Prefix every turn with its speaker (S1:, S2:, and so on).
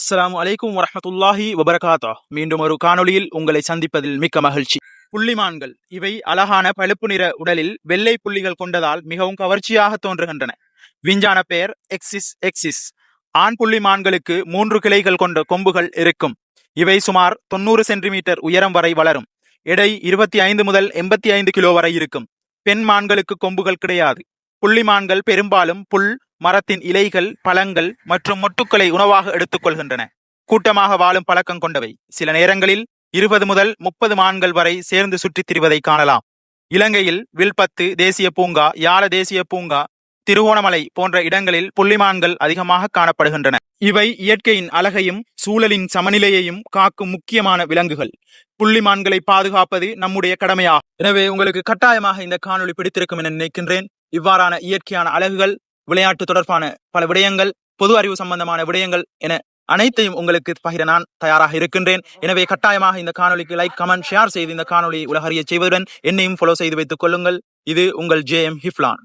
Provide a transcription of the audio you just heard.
S1: அஸ்லாம் அலைக்கும் வரமத்துல்லாஹி வபரகாத்தா. மீண்டும் ஒரு காணொளியில் உங்களை சந்திப்பதில் மிக்க மகிழ்ச்சி. புள்ளிமான்கள் இவை அழகான பழுப்பு நிற உடலில் வெள்ளை புள்ளிகள் கொண்டதால் மிகவும் கவர்ச்சியாக தோன்றுகின்றன. விஞ்ஞான பெயர் எக்ஸிஸ் எக்ஸிஸ் ஆண் புள்ளிமான்களுக்கு மூன்று கிளைகள் கொண்ட கொம்புகள் இருக்கும். இவை சுமார் தொண்ணூறு சென்டிமீட்டர் உயரம் வரை வளரும். எடை இருபத்தி ஐந்து முதல் எண்பத்தி ஐந்து கிலோ வரை இருக்கும். பெண் மான்களுக்கு கொம்புகள் கிடையாது. புள்ளிமான்கள் பெரும்பாலும் புல் மரத்தின் இலைகள் பழங்கள் மற்றும் மொட்டுக்களை உணவாக எடுத்துக்கொள்கின்றன. கூட்டமாக வாழும் பழக்கம் கொண்டவை. சில நேரங்களில் இருபது முதல் முப்பது மான்கள் வரை சேர்ந்து சுற்றித் திரிவதை காணலாம். இலங்கையில் வில்பத்து தேசிய பூங்கா யாழ தேசிய பூங்கா திருவோணமலை போன்ற இடங்களில் புள்ளிமான்கள் அதிகமாக காணப்படுகின்றன. இவை இயற்கையின் அழகையும் சூழலின் சமநிலையையும் காக்கும் முக்கியமான விலங்குகள். புள்ளிமான்களை பாதுகாப்பது நம்முடைய கடமையாகும். எனவே உங்களுக்கு கட்டாயமாக இந்த காணொளி பிடித்திருக்கும் என நினைக்கின்றேன். இவ்வாறான இயற்கையான அழகுகள் விளையாட்டு தொடர்பான பல விடயங்கள் பொது அறிவு சம்பந்தமான விடயங்கள் என அனைத்தையும் உங்களுக்கு பகிர நான் தயாராக இருக்கின்றேன். எனவே கட்டாயமாக இந்த காணொலிக்கு லைக் கமெண்ட் ஷேர் செய்து இந்த காணொலி உலகறிய செய்வதுடன் என்னையும் ஃபாலோ செய்து வைத்துக் கொள்ளுங்கள். இது உங்கள் ஜே எம் ஹிஃப்லான்